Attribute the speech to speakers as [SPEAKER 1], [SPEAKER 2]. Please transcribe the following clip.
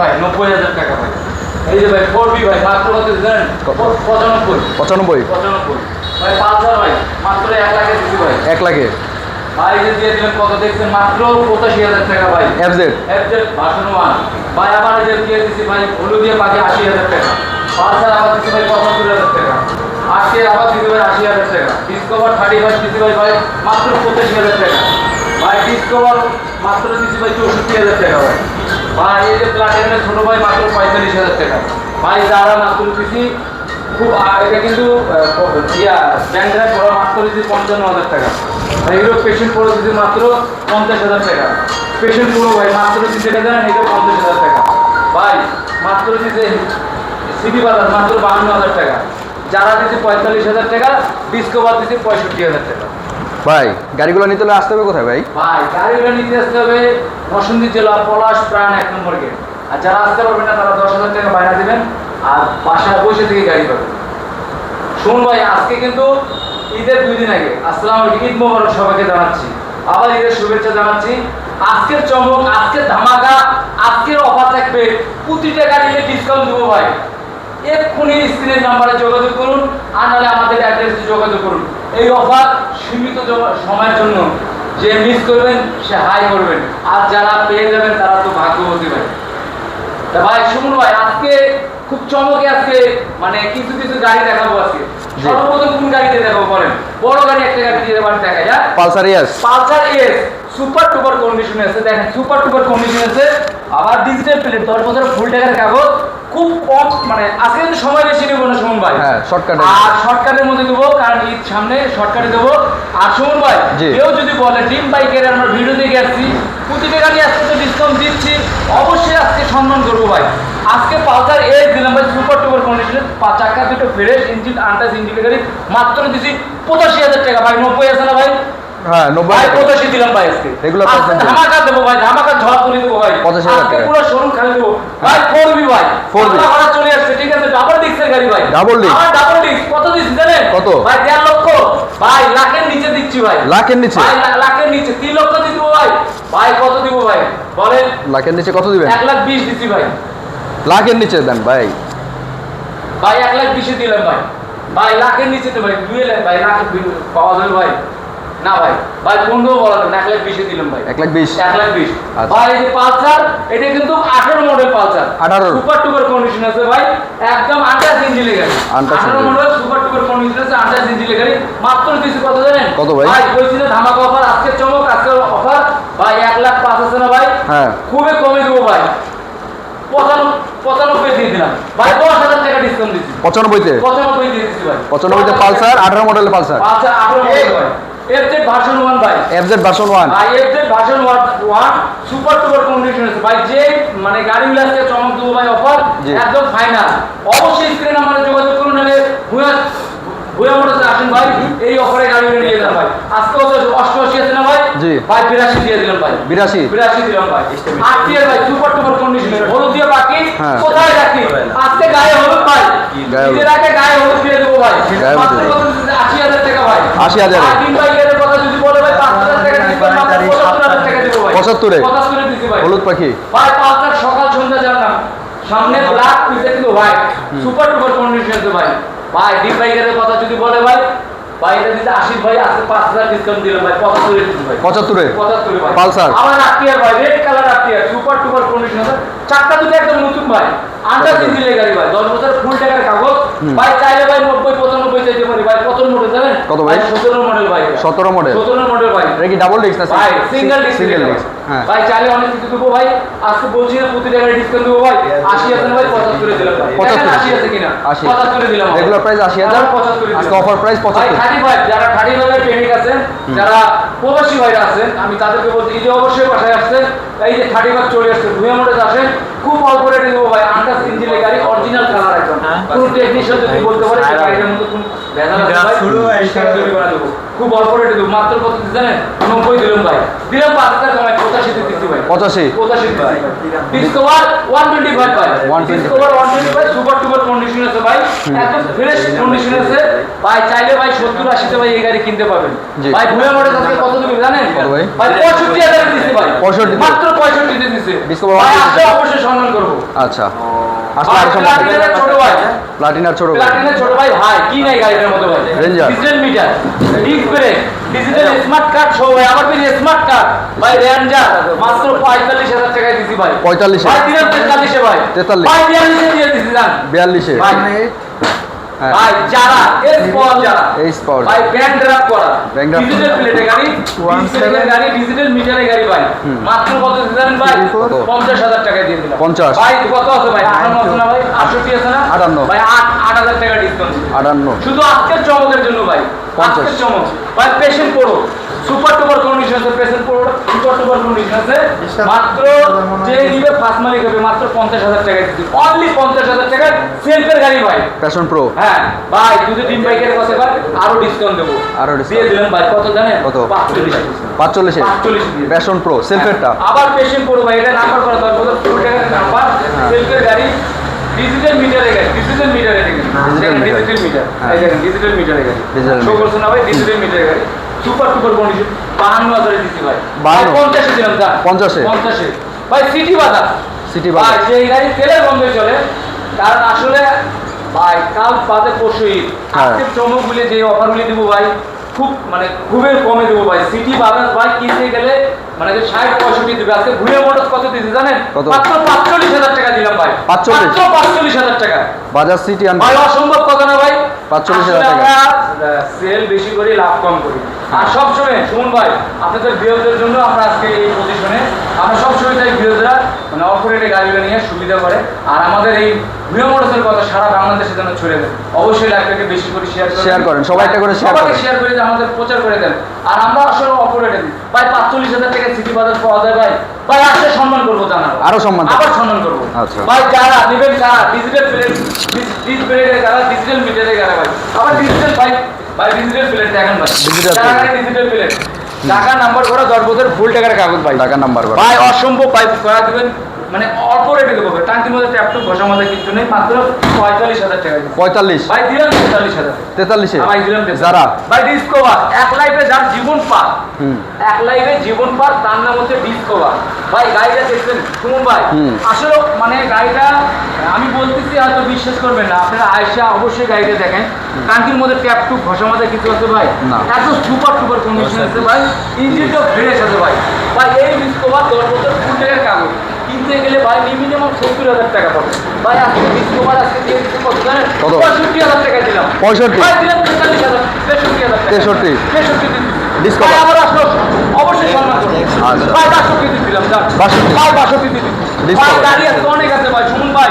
[SPEAKER 1] ভাই নব্বই হাজার টাকা ভাই। এই যে ভাই ফোর বি ভাই মাত্র কত জানেন পঁচানব্বই।
[SPEAKER 2] পঁচানব্বই?
[SPEAKER 1] পঁচানব্বই। ভাই পালসার ভাই মাত্র এক লাখে দিচ্ছি ভাই।
[SPEAKER 2] এক লাখে?
[SPEAKER 1] ভাই যে দিয়ে দিলেন কত দেখছেন? মাত্র পঁচাশি হাজার টাকা ভাই।
[SPEAKER 2] এফজেড
[SPEAKER 1] এফজেড ভাষণ ওয়ান ভাই আবার যে দিয়ে দিচ্ছি ভাই হলু দিয়ে পাখি আশি হাজার টাকা। পালসার আবার দিচ্ছি ভাই পঁচাত্তর হাজার টাকা। আজকে আবার দিচ্ছি ভাই আশি হাজার টাকা। ডিসকভার থার্টি ফাইভ ভাই মাত্র পঁচাশি হাজার টাকা। ভাই ডিসকভার মাত্র দিচ্ছি ভাই চৌষট্টি হাজার টাকা ভাই। ভাই, এই যে প্লাটিনের ছোট ভাই মাত্র পঁয়তাল্লিশ হাজার টাকা। ভাই যারা মাত্র দিচ্ছি খুব এটা কিন্তু ইয়া পড়া মাত্র দিচ্ছি পঞ্চান্ন হাজার টাকা। ভাই, এগুলো পেশেন্ট পড়ে দিচ্ছি মাত্র পঞ্চাশ হাজার টাকা। পেশেন্ট পুরো ভাই, মাত্র এটা জানেন এটা পঞ্চাশ হাজার টাকা। ভাই, মাত্র দিচ্ছে সিটি বাজার, মাত্র বাহান্ন হাজার টাকা। যারা দিচ্ছে পঁয়তাল্লিশ হাজার টাকা ডিসকোভার দিচ্ছে পঁয়ষট্টি হাজার টাকা।
[SPEAKER 2] ভাই, গাড়িগুলো নিতে হলে আসতে হবে কোথায় ভাই?
[SPEAKER 1] ভাই, গাড়িগুলো নিতে আসতে হবে বসন্তী জেলা পলাশ প্রাণ এক নম্বর গেট আর যারা আসতে পারবেন না, তারা দশ হাজার টাকা বাইরে দেবেন আর বাসায় বসে থেকে গাড়ি পাবেন। শুন ভাই, আজকে কিন্তু ঈদের দুই দিন আগে, আসসালাম ঈদ মোবারক সবাইকে জানাচ্ছি। আবার ঈদের শুভেচ্ছা জানাচ্ছি। আজকের চমক, আজকের ধামাকা, আজকের অফার থাকবে প্রতিটা গাড়িতে ডিসকাউন্ট দেবো ভাই। এক্ষুনি স্ক্রিনের নাম্বারে যোগাযোগ করুন, আর নাহলে আমাদের অ্যাড্রেসে যোগাযোগ করুন। এই অফার সীমিত সময়ের জন্য যে মিস করবেন সে হাই করবেন। আর যারা পেয়ে যাবেন তারা তো ভাগ্যবতী ভাই তা ভাই শুনুন ভাই আজকে খুব চমকে আজকে মানে কিছু কিছু গাড়ি দেখাবো আজকে। সর্বপ্রথম কোন গাড়িতে দেখাবো বলেন? বড় গাড়ি একটা গাড়ি দিয়ে দেবার দেখাই হ্যাঁ
[SPEAKER 2] Pulsar
[SPEAKER 1] Pulsar S super duper কন্ডিশনে আছে। দেখেন সুপার টুপার কন্ডিশনে আছে। আবার ডিজিটাল প্লেট দশ বছর ফুল টাকার কাগজ খুব কম মানে আজকে সময় বেশি নেব না সুমন ভাই।
[SPEAKER 2] হ্যাঁ, shortcut-এ।
[SPEAKER 1] আর শর্টকাটের মধ্যে দেবো কারণ ঈদ সামনে শর্টকাটে দেবো। আর সুমন ভাই কেউ যদি বলে ড্রিম বাইকের আমরা ভিডিও দেখে আসছি প্রতিটা গাড়ি আজকে তো ডিসকাউন্ট দিচ্ছি। অবশ্যই আজকে সম্মান করব ভাই। আজকে পালসার এস দিলাম ভাই সুপার টুপার কন্ডিশনে পাঁচ চাকা দুটো ফ্রেশ ইঞ্জিন আন্টাস ইঞ্জিন মাত্র দিচ্ছি পঁচাশি হাজার টাকা। ভাই নব্বই আছে না ভাই?
[SPEAKER 2] হ্যাঁ
[SPEAKER 1] ভাই পঁচাশি দিলাম ভাই আজকে। ধামাকা দেবো ভাই ধামাকা ঝড় তুলে দেবো ভাই।
[SPEAKER 2] 85,000
[SPEAKER 1] আজকে
[SPEAKER 2] টাকা।
[SPEAKER 1] পুরো শোরুম খালি দেবো। ভাই ভাই
[SPEAKER 2] 4B
[SPEAKER 1] পাতলা ভাড়া চলে আসছে ঠিক আছে? ডাবল ডিস্কের গাড়ি ভাই।
[SPEAKER 2] Double disc?
[SPEAKER 1] আমার ডাবল ডিস্ক কত দিচ্ছি জানেন?
[SPEAKER 2] কত?
[SPEAKER 1] ভাই দেড় লক্ষ। ভাই লাখের নিচে দিচ্ছি ভাই।
[SPEAKER 2] লাখের নিচে?
[SPEAKER 1] ভাই লাখের নিচে। তিন লক্ষ দিয়ে ভাই। ভাই কত দিব ভাই? বলেন।
[SPEAKER 2] লাখের নিচে কত দিবেন?
[SPEAKER 1] এক লাখ বিশ দিচ্ছি ভাই।
[SPEAKER 2] লাখের নিচে দেন ভাই।
[SPEAKER 1] ভাই এক লাখ বিশে দিলাম ভাই। ভাই লাখের নিচে তো ভাই দুই লাখ ভাই লাখ পাওয়া যাবে ভাই। না ভাই ভাই পনেরো বলা না, এক লাখ বিশে দিলাম ভাই।
[SPEAKER 2] এক লাখ বিশ?
[SPEAKER 1] এক লাখ বিশ। ভাই এই যে পালসার এটা কিন্তু আঠারো model Pulsar.
[SPEAKER 2] 18
[SPEAKER 1] super duper condition আছে ভাই একদম আন্টাস ইঞ্জিনের গাড়ি আঠারো মডেল সুপার টুপার কন্ডিশন আছে আন্টাস ইঞ্জিনের গাড়ি মাত্র দিচ্ছি কত জানেন?
[SPEAKER 2] কত ভাই?
[SPEAKER 1] ভাই বলছি যে ধামাকা অফার আজকের চমক আজকের অফার ভাই এক লাখ পাঁচ আছে না ভাই?
[SPEAKER 2] হ্যাঁ।
[SPEAKER 1] খুবই কমে দেবো ভাই। পঁচানব্বই পঁচানব্বই দিয়ে দিলাম। ভাই দশ হাজার টাকা ডিসকাউন্ট দিচ্ছি
[SPEAKER 2] পঁচানব্বইতে?
[SPEAKER 1] পঁচানব্বই দিয়ে দিচ্ছি ভাই।
[SPEAKER 2] পঁচানব্বইতে পালসার আঠারো মডেলের পালসার?
[SPEAKER 1] পালসার আঠারো মডেল ভাই। এফজেড ভার্সন ওয়ান ভাই
[SPEAKER 2] এফজেড ভার্সন ওয়ান
[SPEAKER 1] ভাই FZ version one super duper condition আছে। ভাই যে মানে গাড়িগুলো আজকে চমক দেবো ভাই অফার একদম ফাইনাল অবশ্যই স্ক্রিনে আমার যোগাযোগ করুন নাহলে ভুয়া ভুয়া মোটরসে আসেন ভাই এই অফারে গাড়িগুলো নিয়ে যান ভাই। আজকে হচ্ছে অষ্টআশি আছে না ভাই?
[SPEAKER 2] জি।
[SPEAKER 1] ভাই বিরাশি দিয়ে দিলাম ভাই।
[SPEAKER 2] বিরাশি।
[SPEAKER 1] বিরাশি দিলাম ভাই। আটটিয়ার ভাই সুপার টুপার কন্ডিশন হলুদ দিয়ে বাকি। কোথায় রাখি? আজকে গায়ে হলুদ ভাই।
[SPEAKER 2] গায়ে হলুদ।
[SPEAKER 1] ঈদের গায়ে হলুদ দিয়ে দেবো ভাই। আশি হাজার টাকা ভাই।
[SPEAKER 2] 80,000
[SPEAKER 1] আর ভাই।
[SPEAKER 2] হলুদ পাখি?
[SPEAKER 1] ভাই পাঁচটার সকাল সন্ধ্যা জানলাম। সামনে ব্ল্যাক পিছে কিন্তু হোয়াইট সুপার টুপার কন্ডিশন আছে ভাই। ভাই ডিপ বাইকের কথা যদি বলে ভাই ভাই এটা দিতে আশিস ভাই আজকে পাঁচ হাজার ডিসকাউন্ট দিলাম ভাই। পঁচাত্তরে দিচ্ছি ভাই।
[SPEAKER 2] পঁচাত্তরে?
[SPEAKER 1] পঁচাত্তরে ভাই।
[SPEAKER 2] পালসার।
[SPEAKER 1] আমার আটটিয়ার ভাই রেড কালার আটটিয়ার সুপার টুপার কন্ডিশন আছে। চারটা দুটো একদম নতুন ভাই। গাড়ি ভাই। দশ বছর ফুল টাকার কাগজ। ভাই চাইলে ভাই নব্বই পঁচানব্বই চাইতে পারি। ভাই কত মডেল জানেন?
[SPEAKER 2] কত ভাই?
[SPEAKER 1] সতেরো মডেল ভাই।
[SPEAKER 2] সতেরো মডেল
[SPEAKER 1] সতেরো মডেল ভাই।
[SPEAKER 2] এটা কি ডাবল ডিস্ক না
[SPEAKER 1] ভাই সিঙ্গেল ডিস্ক
[SPEAKER 2] সিঙ্গেল ডিস্ক
[SPEAKER 1] ভাই। চাইলে অনেক কিছু দেবো ভাই। আজকে বলছি না প্রতি টাকায় ডিসকাউন্ট দেবো ভাই। আশি আছে ভাই পঁচাত্তরে দিলাম ভাই।
[SPEAKER 2] পঁচাত্তর।
[SPEAKER 1] আশি আছে কিনা।
[SPEAKER 2] আশি।
[SPEAKER 1] পঁচাত্তরে দিলাম
[SPEAKER 2] রেগুলার প্রাইস আশি হাজার।
[SPEAKER 1] আমার পঁচাত্তরে দিলাম।
[SPEAKER 2] আজকে অফার প্রাইস পঁচাত্তর।
[SPEAKER 1] থার্টি ফাইভ যারা থার্টি ফাইভের প্রেমিক আছেন যারা প্রবাসী ভাইরা আছেন আমি তাদেরকে বলছি এই যে অবশ্যই বাসায় আসছেন এই যে থার্টি ফাইভ চলে আসছে ভুয়া মোটে আসেন খুব অল্প রেটে দেবো ভাই ইঞ্জিনের গাড়ি অরিজিনাল কালার একদম কোন যদি বলতে পারে সেই গাড়িটার মধ্যে কোন ভেজাল আছে।
[SPEAKER 3] শুরু হয়
[SPEAKER 1] সেটা তৈরি করে দেবো। খুব অল্প রেটে দেবো। মাত্র কত জানেন? নব্বই দিলাম ভাই। দিলাম পাঁচ হাজার কমাই পঁচাশি দিচ্ছি ভাই।
[SPEAKER 2] পঁচাশি।
[SPEAKER 1] পঁচাশি ডিসকভার ওয়ান টোয়েন্টি ফাইভ ভাই।
[SPEAKER 2] 125
[SPEAKER 1] Discover one twenty five super duper condition আছে ভাই। একদম ফ্রেশ কন্ডিশন আছে। ভাই চাইলে ভাই সত্তর আশিতে ভাই এই গাড়ি কিনতে পারবেন।
[SPEAKER 2] জি।
[SPEAKER 1] ভাই ভুয়া মডেল আজকে কত দিবে জানেন?
[SPEAKER 2] ভাই?
[SPEAKER 1] ভাই পঁয়ষট্টি হাজার দিচ্ছে ভাই।
[SPEAKER 2] 65
[SPEAKER 1] মাত্র পঁয়ষট্টি দিচ্ছে ভাই আসলে অবশ্যই সম্মান করব।
[SPEAKER 2] আচ্ছা।
[SPEAKER 1] প্লাটিনার ছোট ভাই
[SPEAKER 2] প্লাটিনার ছোট ভাই।
[SPEAKER 1] ভাই কি নাই গাড়িটার মতো ভাই?
[SPEAKER 2] Ranger।
[SPEAKER 1] Digital meter disc brake digital smart card সহ ভাই আবার ফিরে স্মার্ট কার্ড ভাই রেঞ্জার মাত্র পঁয়তাল্লিশ হাজার টাকায় দিছি ভাই।
[SPEAKER 2] 45
[SPEAKER 1] ভাই দিলাম তেতাল্লিশে ভাই।
[SPEAKER 2] 43
[SPEAKER 1] ভাই বিয়াল্লিশে দিয়ে দিছি জান।
[SPEAKER 2] বিয়াল্লিশে।
[SPEAKER 1] ভাই
[SPEAKER 2] হ্যাঁ।
[SPEAKER 1] ভাই যারা এস পাওয়ার যারা।
[SPEAKER 2] এইচ পাওয়ার
[SPEAKER 1] ভাই ব্যান্ড ড্রাফট করা। ডিজিটাল প্লেটে গাড়ি ডিজিটাল গাড়ি ডিজিটাল মিটারে গাড়ি ভাই। মাত্র কত দিলেন ভাই? 50000 টাকা দিয়ে দিলাম।
[SPEAKER 2] 50
[SPEAKER 1] ভাই কত আছে ভাই? 58 আছে ভাই 68 আছে না?
[SPEAKER 2] 58
[SPEAKER 1] ভাই 8 8000 টাকা ডিসকাউন্ট
[SPEAKER 2] আটান্ন।
[SPEAKER 1] শুধু আজকের চমকের জন্য ভাই আজকের চমক। ভাই পেশেন্ট পড়ো। সুপার টুপার কন্ডিশন আছে পেশেন্ট পড়ো। সুপার টুপার কন্ডিশন আছে। মাত্র যে নিবে ফার্স্ট মালিক হবে মাত্র 50000 টাকা দিচ্ছি। অনলি 50000 টাকা সেলফের গাড়ি ভাই।
[SPEAKER 2] প্যাশন প্রো
[SPEAKER 1] হ্যাঁ ভাই যদি তিন বাইকের কথা ভাই আরও ডিসকাউন্ট দেবো।
[SPEAKER 2] আরও
[SPEAKER 1] দিয়ে দিলাম ভাই কত জানেন?
[SPEAKER 2] কত?
[SPEAKER 1] 45
[SPEAKER 2] পাঁচচল্লিশে
[SPEAKER 1] 45
[SPEAKER 2] প্যাশন প্রো সেলফেরটা
[SPEAKER 1] আবার পেশেন্ট করব ভাই এটা নাম্বার করা দরকার ফুল টাকার নাম্বার
[SPEAKER 2] হ্যাঁ।
[SPEAKER 1] সেলফের গাড়ি। ডিজিটাল মিটারে গাড়ি ডিজিটাল মিটারে দেখেন। Digital meter. এই দেখেন ডিজিটাল মিটারে
[SPEAKER 2] Digital
[SPEAKER 1] শো করছে না ভাই ডিজিটাল মিটারে গাড়ি সুপার সুপার কন্ডিশন বাহান্ন হাজারে দিচ্ছি ভাই।
[SPEAKER 2] 52
[SPEAKER 1] পঞ্চাশে দিলাম
[SPEAKER 2] 50 এ?
[SPEAKER 1] পঞ্চাশে। ভাই সিটি বাজার।
[SPEAKER 2] সিটি
[SPEAKER 1] ভাই
[SPEAKER 2] বাজার
[SPEAKER 1] যে গাড়ি তেলের বন্ধে চলে। কারণ আসলে ভাই কাল বাদে পরশু ঈদ।
[SPEAKER 2] হ্যাঁ।
[SPEAKER 1] আজকের চমকগুলি যে অফারগুলি দেবো ভাই খুব মানে খুবই কমে দেবো ভাই। সিটি বাজার ভাই কিনতে গেলে মানে যে ষাট পঁয়ষট্টি দেবে। আজকে ভুলে মোটর কত দিয়েছে জানেন? মাত্র পাঁচচল্লিশ হাজার টাকা দিলাম ভাই।
[SPEAKER 2] 45?
[SPEAKER 1] পাঁচচল্লিশ হাজার টাকা।
[SPEAKER 2] বাজার সিটি
[SPEAKER 1] ভাই অসম্ভব কথা না ভাই।
[SPEAKER 2] 45,000
[SPEAKER 1] আসলে
[SPEAKER 2] টাকা।
[SPEAKER 1] সেল বেশি করি লাভ কম করি আর সবসময় ভাই আপনাদের জন্য আমরা আজকে এই পজিশনে আমরা সবসময় চাই বিরোধীরা মানে অপারেটে গাড়িগুলো নিয়ে সুবিধা করে আর আমাদের এই কথা সারা বাংলাদেশে যেন ছড়িয়ে দেন অবশ্যই লাইভটাকে বেশি করে শেয়ার
[SPEAKER 2] Share করেন, সবাই একটা করে করেন।
[SPEAKER 1] শেয়ার করে আমাদের প্রচার করে দেন আর আমরা আসলে অপারেটে দিই ভাই পাঁচচল্লিশ হাজার টাকা সিটি বাজার পাওয়া যায় ভাই ভাই আসলে সম্মান করব জানাব
[SPEAKER 2] আরও সম্মান।
[SPEAKER 1] আবার সম্মান করব
[SPEAKER 2] আচ্ছা।
[SPEAKER 1] ভাই যারা নেবেন যারা ডিজিটাল ডিজিটাল যারা ডিজিটাল আবার ডিজিটাল ভাই ভাই ডিজিটাল প্লেট দেখেন ভাই ডিজিটাল প্লেট টাকা নাম্বার করা দশ বছর ফুল টাকার কাগজ ভাই
[SPEAKER 2] টাকা নাম্বার
[SPEAKER 1] ভাই অসম্ভব পাইপ করা দিবেন। মানে অল্প রেটে দেবো টাঙ্কির মধ্যে ট্যাপটুপ ঘষার মধ্যে কিছু নেই মাত্র পঁয়তাল্লিশ হাজার টাকা
[SPEAKER 2] পঁয়তাল্লিশ?
[SPEAKER 1] ভাই দিলাম তেতাল্লিশ হাজার।
[SPEAKER 2] তেতাল্লিশে?
[SPEAKER 1] ভাই দিলাম।
[SPEAKER 2] যারা?
[SPEAKER 1] ভাই ডিসকভার এক লাইফে যার জীবন পার। এক লাইফে জীবন পার তার নাম হচ্ছে ডিসকভার ভাই গাড়িটা দেখছেন? শুনুন ভাই। আসলে মানে গাড়িটা আমি বলতেছি হয়তো বিশ্বাস করবেন না আপনারা আয়সা অবশ্যই গাড়িটা দেখেন। টাঙ্কির মধ্যে ট্যাপ টুপ ঘষার মধ্যে কিছু আছে ভাই? এত সুপার সুপার কন্ডিশন আছে ভাই। ইঞ্জিনটা ফ্রেশ আছে ভাই। ভাই এই ডিসকভার দশ বছর ফুল টাকার কাগজ। কিনতে গেলে ভাই মিনিমাম সত্তর হাজার টাকা পাবে ভাই আজকে ডিসকভার আজকে দিয়ে দিচ্ছে কত? জানেন? পঁয়ষট্টি হাজার টাকা দিলাম।
[SPEAKER 2] 65?
[SPEAKER 1] ভাই দিলাম তেতাল্লিশ হাজার তেষট্টি হাজার তেষট্টি?
[SPEAKER 2] তেষট্টি?
[SPEAKER 1] ভাই আবার আসলো। অবশ্যই সম্মান করব।
[SPEAKER 2] আচ্ছা।
[SPEAKER 1] ভাই বাষট্টি দিলাম ভাই বাষট্টি? ভাই গাড়ি আছে অনেক আছে ভাই।